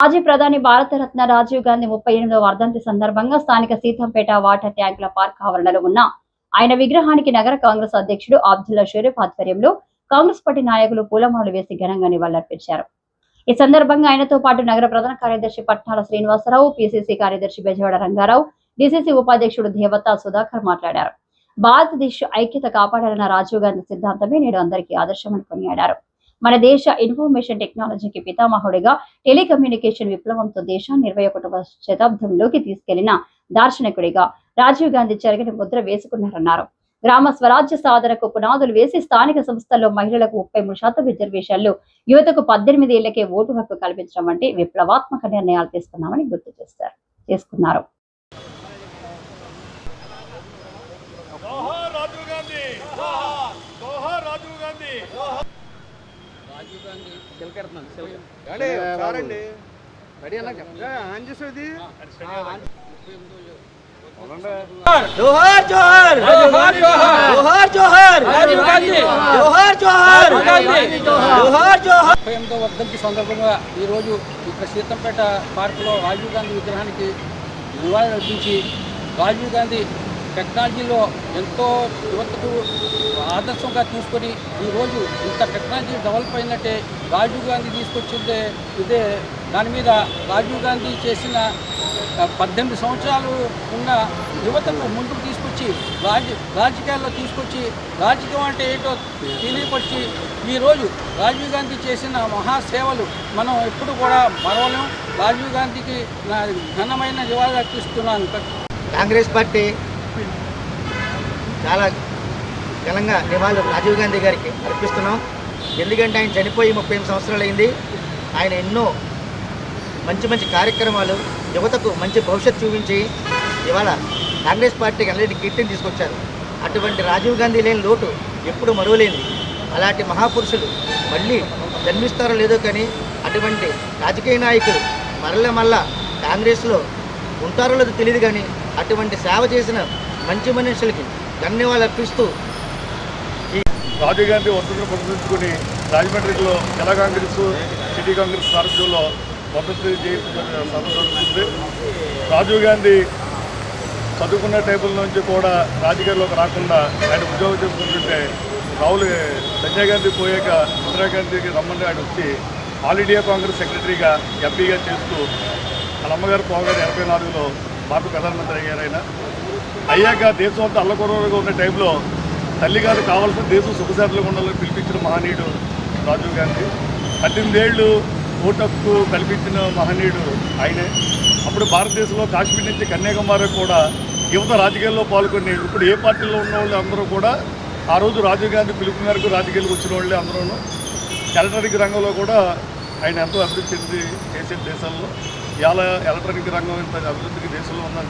మాజీ ప్రధాని భారతరత్న రాజీవ్ గాంధీ ముప్పై ఎనిమిదవ వర్ధంతి సందర్భంగా స్థానిక సీతంపేట వాటర్ ట్యాంకుల పార్క్ ఆవరణలో ఉన్న ఆయన విగ్రహానికి నగర కాంగ్రెస్ అధ్యక్షుడు అబ్దుల్లా షరీఫ్ ఆధ్వర్యంలో కాంగ్రెస్ పార్టీ నాయకులు పూలమాలు వేసి ఘనంగా నివాళులర్పించారు. ఈ సందర్భంగా ఆయనతో పాటు నగర ప్రధాన కార్యదర్శి పట్నాల శ్రీనివాసరావు పిసిసి కార్యదర్శి బెజవాడ రంగారావు డిసిసి ఉపాధ్యక్షుడు దేవత సుధాకర్ మాట్లాడారు. భారతదేశ ఐక్యత కాపాడాలన్న రాజీవ్ గాంధీ సిద్ధాంతమే నేడు అందరికీ ఆదర్శమని కొనియాడారు. మన దేశ ఇన్ఫర్మేషన్ టెక్నాలజీకి పితామహుడిగా టెలికమ్యూనికేషన్ విప్లవంతో దేశాన్ని ఇరవై ఒకటవ శతాబ్దంలోకి తీసుకెళ్ళిన దార్శనికుడిగా రాజీవ్ గాంధీ చెరగని ముద్ర వేసుకున్నారన్నారు. గ్రామ స్వరాజ్య సాధనకు పునాదులు వేసి స్థానిక సంస్థల్లో మహిళలకు ముప్పై మూడు శాతం రిజర్వేషన్లు యువతకు పద్దెనిమిది ఏళ్ళకే ఓటు హక్కు కల్పించడం వంటి విప్లవాత్మక నిర్ణయాలు తీసుకున్నామని గుర్తు చేశారు చేసుకున్నారు జోహార్ రాజీవ్ గాంధీ జోహార్ జోహార్ రాజీవ్ గాంధీ రాజీవ్ గాంధీ చిలకెడుతున్నాను చిలక రెడీ సారండి రెడీ అన్నా ఆన్ చేసేది జోహార్ జోహార్. జోహార్ జోహార్. జోహార్ జోహార్. జోహార్ జోహార్. జోహార్ ఎనిమిదో వర్ధంతి సందర్భంగా ఈరోజు ఇక్కడ సీతంపేట పార్కులో రాజీవ్ గాంధీ విగ్రహానికి నివాళులు అర్పించి రాజీవ్ గాంధీ టెక్నాలజీలో ఎంతో యువతకు ఆదర్శంగా తీసుకొని ఈరోజు ఇంత టెక్నాలజీ డెవలప్ అయిందంటే రాజీవ్ గాంధీ తీసుకొచ్చిందే ఇదే. దాని మీద రాజీవ్ గాంధీ చేసిన పద్దెనిమిది సంవత్సరాలు ఉన్న యువతను ముందుకు తీసుకొచ్చి రాజ రాజకీయాల్లో తీసుకొచ్చి రాజకీయం అంటే ఏంటో తెలియపరిచి ఈరోజు రాజీవ్ గాంధీ చేసిన మహాసేవలు మనం ఎప్పుడు కూడా మరవలేం. రాజీవ్ గాంధీకి నా ఘనమైన నివాళులు అర్పిస్తున్నాను కాంగ్రెస్ పార్టీ చాలా ఘనంగా నివాళులు రాజీవ్ గాంధీ గారికి అర్పిస్తున్నాం. ఎందుకంటే ఆయన చనిపోయి ముప్పై ఎనిమిది సంవత్సరాలు అయింది. ఆయన ఎన్నో మంచి మంచి కార్యక్రమాలు యువతకు మంచి భవిష్యత్తు చూపించి ఇవాళ కాంగ్రెస్ పార్టీకి అన్నిటి కీర్తిని తీసుకొచ్చారు. అటువంటి రాజీవ్ గాంధీ లేని లోటు ఎప్పుడు మరువలేని అలాంటి మహాపురుషులు మళ్ళీ జన్మిస్తారో లేదో కానీ అటువంటి రాజకీయ నాయకులు మరల మళ్ళా కాంగ్రెస్లో ఉంటారో లేదో తెలియదు కానీ అటువంటి సేవ చేసిన మంచి మనుషులకి ధన్యవాదాలు అర్పిస్తూ రాజీవ్ గాంధీ వర్ధంతిని ప్రదర్శించుకుని రాజమండ్రిలో జిల్లా కాంగ్రెస్ సిటీ కాంగ్రెస్ సారథ్యంలో వర్ధంతి జరుగుతుంది రాజీవ్ గాంధీ చదువుకున్న టేబుల్ నుంచి కూడా రాజకీయాల్లోకి రాకుండా ఆయన ఉద్యోగం చేసుకుంటుంటే రాహుల్ సంజయ్ గాంధీ పోయాక ఇందిరాగాంధీకి రమ్మని ఆయన వచ్చి ఆల్ ఇండియా కాంగ్రెస్ సెక్రటరీగా ఎంపీగా చేస్తూ వాళ్ళ అమ్మగారు పోగారు ఎనభై నాలుగులో మాకు ప్రధానమంత్రి అయ్యారైనా ఆయన అయ్యాక దేశం అంతా అల్లకొరగా ఉన్న టైంలో తల్లి గారు కావాల్సిన దేశం సుఖశాంతులుగా ఉండాలని పిలిపించిన మహనీయుడు రాజీవ్ గాంధీ. పద్దెనిమిదేళ్ళు ఓటు హక్కు కల్పించిన మహనీయుడు ఆయనే. అప్పుడు భారతదేశంలో కాశ్మీర్ నుంచి కన్యాకుమారి కూడా యువత రాజకీయాల్లో పాల్గొని ఇప్పుడు ఏ పార్టీలో ఉన్న వాళ్ళు అందరూ కూడా ఆ రోజు రాజీవ్ గాంధీ పిలుపు మేరకు రాజకీయాలకు వచ్చిన వాళ్ళే అందరూ ఎలక్ట్రానిక్ రంగంలో కూడా ఆయన ఎంతో అభివృద్ధి చెంది చేసే దేశాల్లో ఇవాళ ఎలక్ట్రానిక్ రంగం ఇంత అభివృద్ధికి దేశంలో ఉందని